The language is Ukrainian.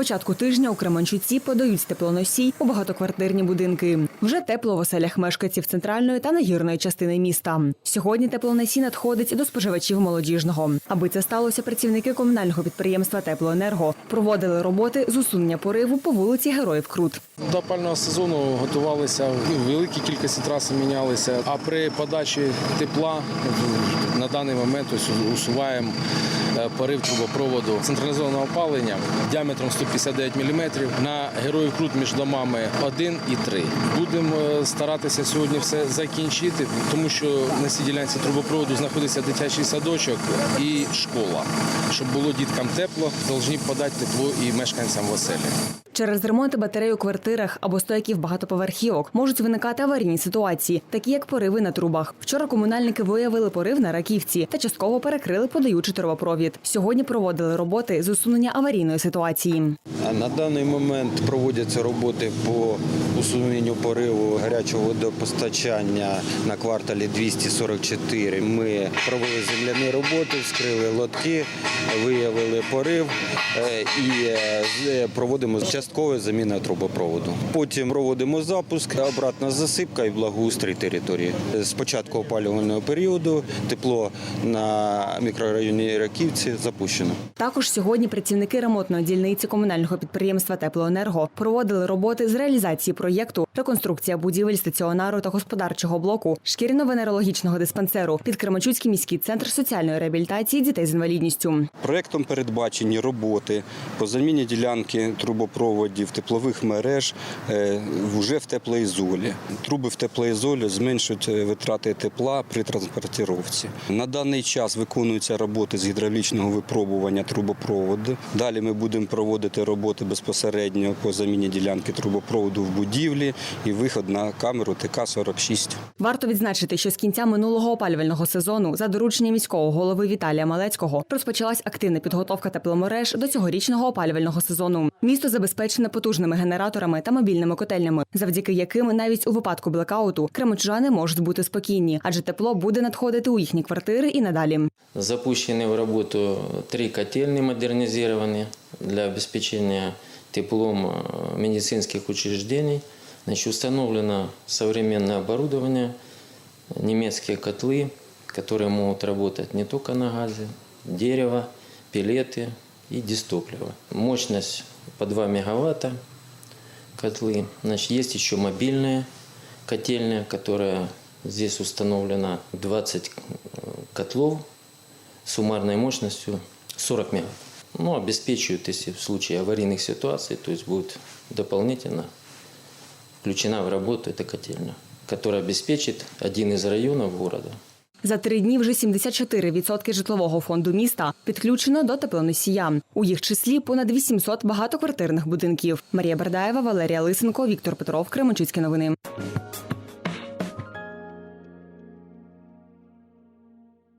початку тижня у Кременчуці подають теплоносій у багатоквартирні будинки. Вже тепло в оселях мешканців центральної та нагірної частини міста. Сьогодні теплоносій надходить до споживачів молодіжного. Аби це сталося, працівники комунального підприємства Теплоенерго проводили роботи з усунення пориву по вулиці Героїв Крут. До опального сезону готувалися, великі кількості траси мінялися. А при подачі тепла на даний момент усуваємо е, порив трубопроводу централізованого опалення діаметром 159 мм на героїв крут між домами 1 і 3. Будемо е, старатися сьогодні все закінчити, тому що на цій ділянці трубопроводу знаходиться дитячий садочок і школа. Щоб було діткам тепло, повинні подати тепло і мешканцям в оселі. Через ремонти батарей у квартирах або стойків багатоповерхівок можуть виникати аварійні ситуації, такі як пориви на трубах. Вчора комунальники виявили порив на раківці та частково перекрили подаючий трубопровід. Сьогодні проводили роботи з усунення аварійної ситуації. На даний момент проводяться роботи по усуненню пориву гарячого водопостачання на кварталі 244. Ми провели земляні роботи, вскрили лотки, виявили порив е, і е, проводимо часткове заміна трубопроводу. Потім проводимо запуск, обратна засипка і благоустрій території. З початку опалювального періоду тепло на мікрорайоні Раківці запущено. Також сьогодні працівники ремонтної дільниці комунального підприємства Теплоенерго проводили роботи з реалізації проєкту реконструкція будівель стаціонару та господарчого блоку шкіряно-венерологічного диспансеру під Кременчуцький міський центр соціальної реабілітації дітей з інвалідністю. Проектом передбачені роботи по заміні ділянки трубопроводів теплових мереж е, вже в теплоізолі. Труби в теплоізолі зменшують е, витрати тепла при транспортировці. На даний час виконуються роботи з гідравлічного випробування трубопроводу. Далі ми будемо проводити роботи безпосередньо по заміні ділянки трубопроводу в будівлі і виход на камеру ТК-46. Варто відзначити, що з кінця минулого опалювального сезону за дорученням міського голови Віталія Малецького розпочалась активна підготовка тепломереж до цьогорічного опалювального сезону. Місто забезпечене потужними генераторами та мобільними котельнями, завдяки яким навіть у випадку блекауту кременчужани можуть бути спокійні, адже тепло буде надходити у їхні квартири і надалі. Запущены в работу три котельные модернизированные Для обеспечения теплом э, медицинских учреждений. Значит, установлено современное оборудование, немецкие котлы, которые могут работать не только на газе, дерево, пилеты и дистопливо. Мощность по 2 мегаватта котлы. Значит, есть еще мобильная котельная, которая здесь установлена 20 котлов суммарной мощностью 40 мегаватт. Ну, обеспечивают, если в случае аварийных ситуаций, то есть будет дополнительно включена в работу эта котельная, которая обеспечит один из районов города. За три дні вже 74% житлового фонду міста підключено до теплоносія. У їх числі понад 800 багатоквартирних будинків. Марія Бердаєва, Валерія Лисенко, Віктор Петров, Кременчуцькі новини.